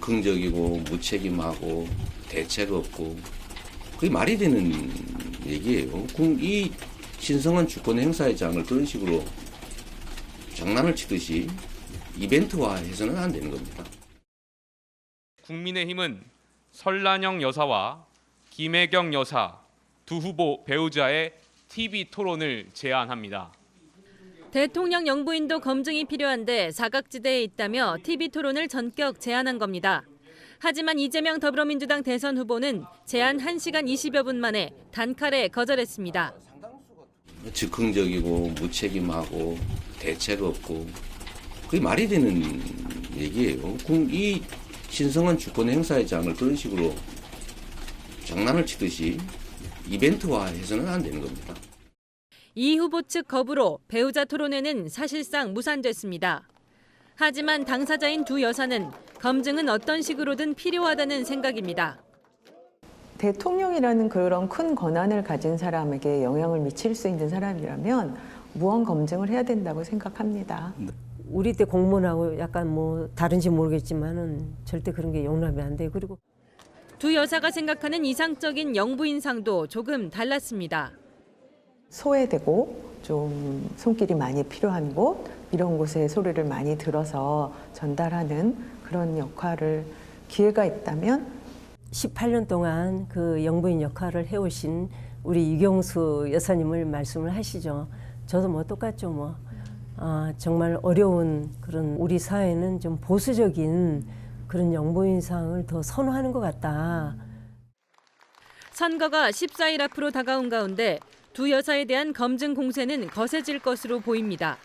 즉흥적이고 무책임하고 대책 없고 그게 말이 되는 얘기예요. 그- 이 신성한 주권 행사의 장을 그런 식으로 장난을 치듯이 이벤트화해서는 안 되는 겁니다. 국민의힘은 설란영 여사와 김혜경 여사 두 후보 배우자의 TV 토론을 제안합니다. 대통령 영부인도 검증이 필요한데 사각지대에 있다며 TV 토론을 전격 제안한 겁니다. 하지만 이재명 더불어민주당 대선 후보는 제안 1시간 20여 분 만에 단칼에 거절했습니다. 즉흥적이고 무책임하고 대책 없고 그게 말이 되는 얘기예요. 그- 이 신성한 주권 행사의 장을 그런 식으로 장난을 치듯이 이벤트화해서는 안 되는 겁니다. 이 후보 측 거부로 배우자 토론회는 사실상 무산됐습니다. 하지만 당사자인 두 여사는 검증은 어떤 식으로든 필요하다는 생각입니다. 대통령이라는 그런 큰 권한을 가진 사람에게 영향을 미칠 수 있는 사람이라면 무언 검증을 해야 된다고 생각합니다. 우리 때 공무원하고 약간 뭐 다른지 모르겠지만은 절대 그런 게 용납이 안 돼요. 그리고 두 여사가 생각하는 이상적인 영부인상도 조금 달랐습니다. 소외되고 좀 손길이 많이 필요한 곳 이런 곳에 소리를 많이 들어서 전달하는 그런 역할을 기회가 있다면 18년 동안 그 영부인 역할을 해오신 우리 유경수 여사님을 말씀을 하시죠. 저도 뭐 똑같죠 뭐. 아, 정말 어려운 그런 우리 사회는 좀 보수적인 그런 영부인상을 더 선호하는 것 같다. 선거가 14일 앞으로 다가온 가운데 두 여사에 대한 검증 공세는 거세질 것으로 보입니다.